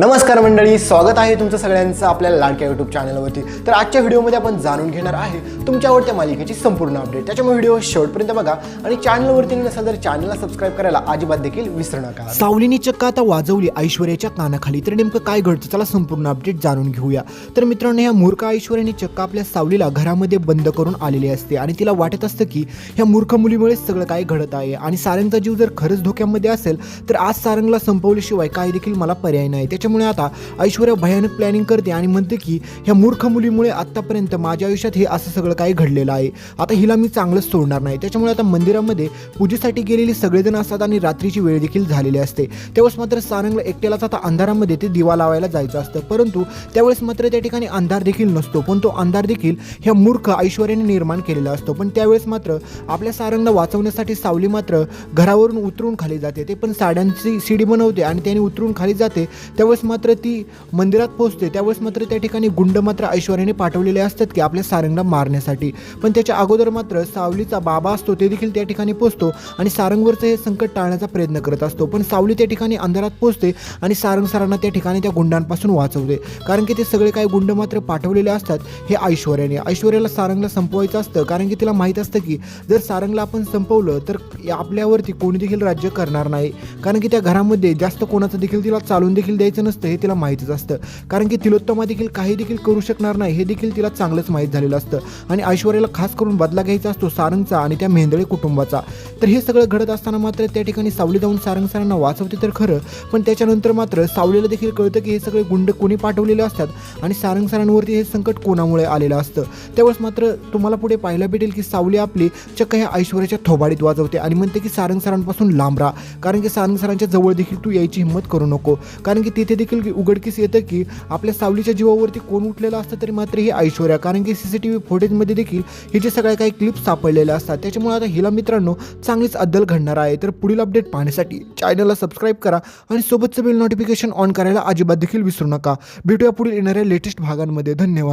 नमस्कार मंडळी स्वागत आहे तुमचं सगळ्यांचं आपल्या लाडक्या यूट्यूब चॅनलवरती तर आजच्या व्हिडिओमध्ये आपण जाणून घेणार आहे तुमच्या आवडत्या मालिकेची संपूर्ण अपडेट त्याच्यामुळे व्हिडिओ शेवटपर्यंत बघा आणि चॅनलवरती नसेल तर चॅनलला सबस्क्राईब करायला अजिबात देखील विसरू नका. सावलीनी चक्क आता वाजवली ऐश्वर्याच्या कानाखाली. तर नेमकं काय घडतं चला संपूर्ण अपडेट जाणून घेऊया. तर मित्रांनो ह्या मूर्ख ऐश्वर्याने चक्क आपल्या सावलीला घरामध्ये बंद करून आलेली असते आणि तिला वाटत असतं की ह्या मूर्ख मुलीमुळेच सगळं काय घडत आहे आणि सारंगचा जीव जर खरंच धोक्यामध्ये असेल तर आज सारंगला संपवल्याशिवाय काही देखील मला पर्याय नाही. त्याच्यामुळे आता ऐश्वर्या भयानक प्लॅनिंग करते आणि म्हणते की ह्या मूर्ख मुलीमुळे आत्तापर्यंत माझ्या आयुष्यात हे असं सगळं काही घडलेलं आहे. आता हिला मी चांगलंच सोडणार नाही. त्याच्यामुळे आता मंदिरामध्ये पूजेसाठी गेलेली सगळेजण असतात आणि रात्रीची वेळ देखील झालेली असते. त्यावेळेस मात्र सारंगला एकट्यालाच आता अंधारामध्ये ते दिवा लावायला जायचं असतं. परंतु त्यावेळेस मात्र त्या ठिकाणी अंधार देखील नसतो. पण तो अंधार देखील ह्या मूर्ख ऐश्वर्याने निर्माण केलेला असतो. पण त्यावेळेस मात्र आपल्या सारंगला वाचवण्यासाठी सावली मात्र घरावरून उतरून खाली जाते. ते पण साड्यांची सीडी बनवते आणि त्याने उतरून खाली जाते. त्यावेळेस मात्र ती मंदिरात पोहोचते त्यावेळेस मात्र त्या ठिकाणी गुंड मात्र ऐश्वर्याने पाठवलेले असतात की आपल्या सारंगला मारण्यासाठी. पण त्याच्या अगोदर मात्र सावलीचा बाबा असतो ते देखील त्या ठिकाणी पोचतो आणि सारंगवरचं हे संकट टाळण्याचा प्रयत्न करत असतो. पण सावली त्या ठिकाणी अंधारात पोहोचते आणि सारंग सरांना त्या ठिकाणी त्या गुंडांपासून वाचवते. कारण की ते सगळे काही गुंड मात्र पाठवलेले असतात हे ऐश्वर्याने. ऐश्वर्याला सारंगला संपवायचं असतं कारण की तिला माहीत असतं की जर सारंगला आपण संपवलं तर आपल्यावरती कोणी देखील राज्य करणार नाही. कारण की त्या घरामध्ये जास्त कोणाचं देखील तिला चालून देखील द्यायचं नसतं हे तिला माहीतच असतं. कारण की तिलोत्तमा देखील काही देखील करू शकणार नाही हे देखील तिला चांगलंच माहीत झालेलं असतं. आणि ऐश्वर्याला खास करून बदला घ्यायचा असतो सारंगचा आणि त्या मेंदळे कुटुंबाचा. तर हे सगळं घडत असताना मात्र त्या ठिकाणी सावली जाऊन सारंग सरांना वाचवते तर खरं पण त्याच्यानंतर मात्र सावलीला देखील कळतं की हे सगळे गुंड कोणी पाठवलेले असतात आणि सारंग सरांवरती हे संकट कोणामुळे आलेलं असतं. त्यावेळेस मात्र तुम्हाला पुढे पाहायला भेटेल की सावली आपली चक्क ह्या ऐश्वर्याच्या थोबाडीत वाजवते आणि म्हणते की सारंग सरांपासून लांब राहा. कारण की सारंग सरांच्या जवळ देखील तू यायची हिंमत करू नको. कारण की इथे देखील उघडकीस येतं की आपल्या सावलीच्या जीवावरती कोण उठलेलं असतं तरी मात्र ही ऐश्वर्या. कारण की सी सी टी व्ही फुटेजमध्ये देखील हिचे सगळ्या काही क्लिप्स सापडलेल्या असतात त्याच्यामुळे आता हिला मित्रांनो चांगलीच अद्दल घडणार आहे. तर पुढील अपडेट पाहण्यासाठी चॅनलला सबस्क्राईब करा आणि सोबतचं बिल नोटिफिकेशन ऑन करायला अजिबात देखील विसरू नका. भेटूया पुढील येणाऱ्या लेटेस्ट भागांमध्ये. धन्यवाद.